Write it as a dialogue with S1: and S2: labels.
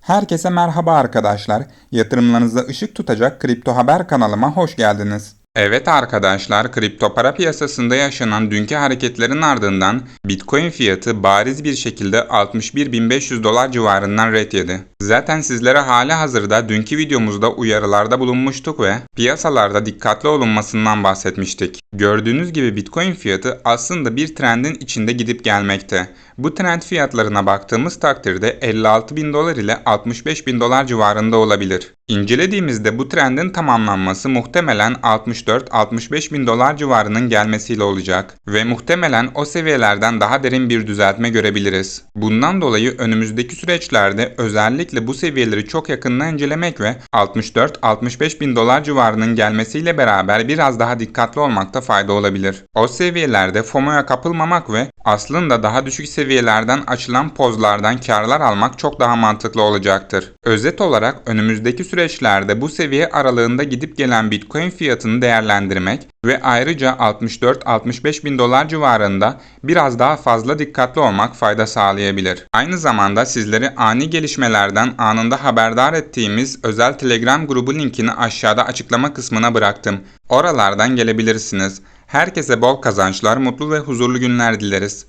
S1: Herkese merhaba arkadaşlar. Yatırımlarınıza ışık tutacak Kripto Haber kanalıma hoş geldiniz. Evet arkadaşlar, kripto para piyasasında yaşanan dünkü hareketlerin ardından Bitcoin fiyatı bariz bir şekilde 61.500 dolar civarından ret yedi. Zaten sizlere hali hazırda dünkü videomuzda uyarılarda bulunmuştuk ve piyasalarda dikkatli olunmasından bahsetmiştik. Gördüğünüz gibi Bitcoin fiyatı aslında bir trendin içinde gidip gelmekte. Bu trend fiyatlarına baktığımız takdirde 56 bin dolar ile 65 bin dolar civarında olabilir. İncelediğimizde bu trendin tamamlanması muhtemelen 64-65 bin dolar civarının gelmesiyle olacak ve muhtemelen o seviyelerden daha derin bir düzeltme görebiliriz. Bundan dolayı önümüzdeki süreçlerde özellikle bu seviyeleri çok yakından incelemek ve 64-65 bin dolar civarının gelmesiyle beraber biraz daha dikkatli olmakta fayda olabilir. O seviyelerde FOMO'ya kapılmamak ve aslında daha düşük seviyelerden açılan pozlardan karlar almak çok daha mantıklı olacaktır. Özet olarak önümüzdeki süreçlerde bu seviye aralığında gidip gelen Bitcoin fiyatını değerlendirmek ve ayrıca 64-65 bin dolar civarında biraz daha fazla dikkatli olmak fayda sağlayabilir. Aynı zamanda sizleri ani gelişmelerden anında haberdar ettiğimiz özel Telegram grubu linkini aşağıda açıklama kısmına bıraktım. Oralardan gelebilirsiniz. Herkese bol kazançlar, mutlu ve huzurlu günler dileriz.